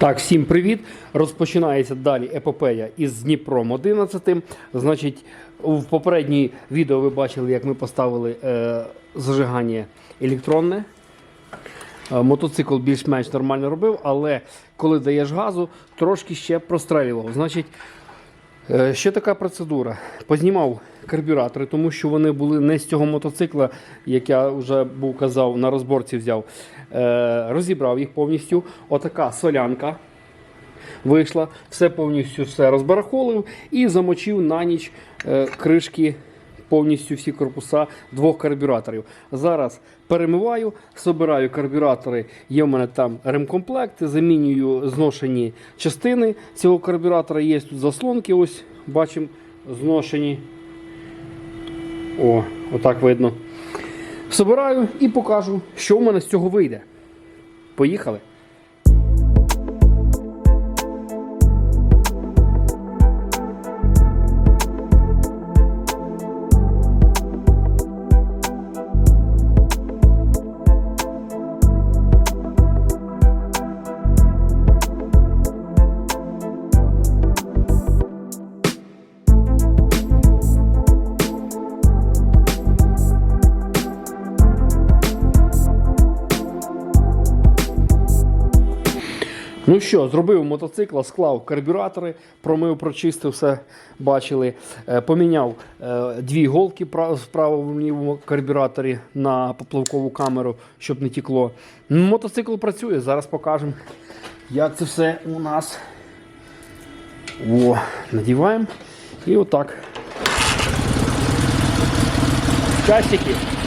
Так, всім привіт. Розпочинається далі епопея із Дніпром 11. Значить, в попередній відео ви бачили, як ми поставили е, зажигання електронне. Е, Мотоцикл більш-менш нормально робив, але коли даєш газу, трошки ще прострелював. Значить, Ще така процедура. Познімав карбюратори, тому що вони були не з цього мотоцикла, як я вже був казав, на розборці взяв. Е, Розібрав їх повністю. Отака солянка вийшла, все повністю все розбарахолив і замочив на ніч е, кришки. Повністю всі корпуса двох карбюраторів. Зараз перемиваю, собираю карбюратори. Є в мене там ремкомплекти, замінюю зношені частини цього карбюратора. Є тут заслонки, ось бачимо, зношені. О, отак видно. Собираю і покажу, що в мене з цього вийде. Поїхали. Ну що, зробив мотоцикл, склав карбюратори, промив, прочистив, все бачили. Е, Поміняв е, дві голки в правому карбюраторі на поплавкову камеру, щоб не тікло. Ну, Мотоцикл працює, зараз покажемо, як це все у нас. О, надіваємо. І отак. Часики.